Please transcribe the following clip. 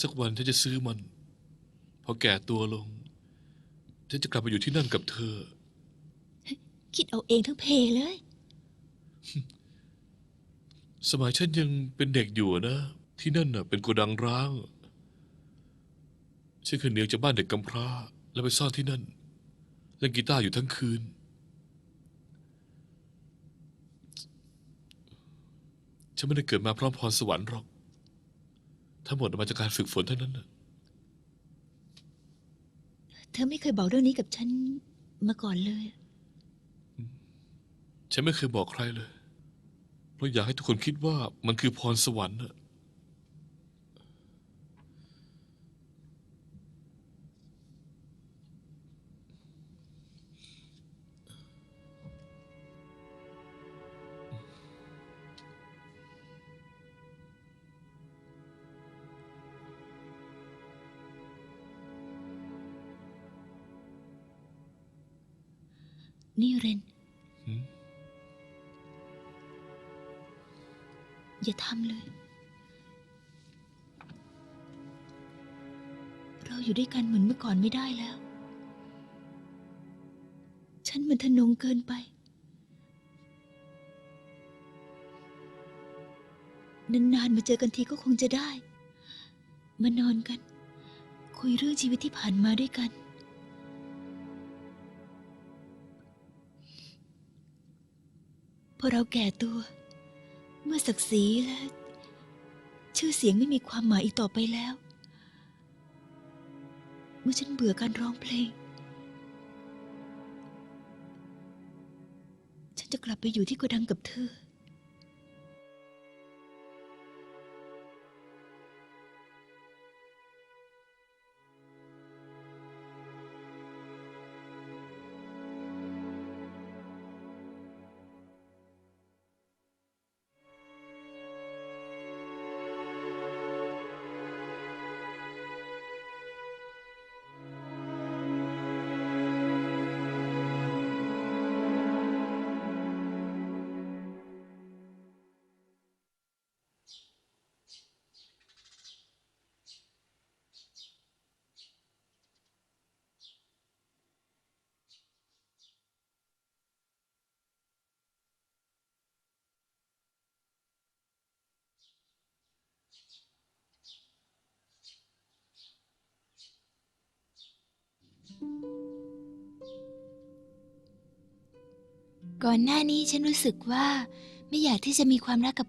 สักวันฉันจะซื้อมัน พอแก่ตัวลง ฉันจะกลับไปอยู่ที่นั่นกับเธอ คิดเอาเองทั้งเพเลย สมัยฉันยังเป็นเด็กอยู่นะ ที่นั่นน่ะ เป็นโกดังร้าง ฉันเคยหนีออกจากบ้านเด็กกำพร้า แล้วไปซ่อนที่นั่น เล่นกีตาร์อยู่ทั้งคืน ฉันไม่ได้เกิดมาพร้อมพรสวรรค์หรอก ทั้งหมดมาจากการฝึกฝนเท่านั้นน่ะเธอไม่เคยบอกเรื่องนี้กับฉันมาก่อนเลย ฉันไม่เคยบอกใครเลย เพราะอยากให้ทุกคนคิดว่ามันคือพรสวรรค์น่ะ นี่เรนหืมอย่าทำเลย เราอยู่ด้วยกันเหมือนเมื่อก่อนไม่ได้แล้ว ฉันมันทะนงเกินไป นานๆมาเจอกันทีก็คงจะได้ มานอนกัน คุยเรื่องชีวิตที่ผ่านมาด้วยกัน พอเราแก่ตัว เมื่อศักดิ์ศรีและ ชื่อเสียงไม่มีความหมายอีกต่อไปแล้ว เมื่อฉันเบื่อการร้องเพลง ฉันจะกลับไปอยู่ที่กระดังกับเธอ ก่อนหน้านี้ฉันรู้สึกว่าไม่อยากที่จะมีความรักกับ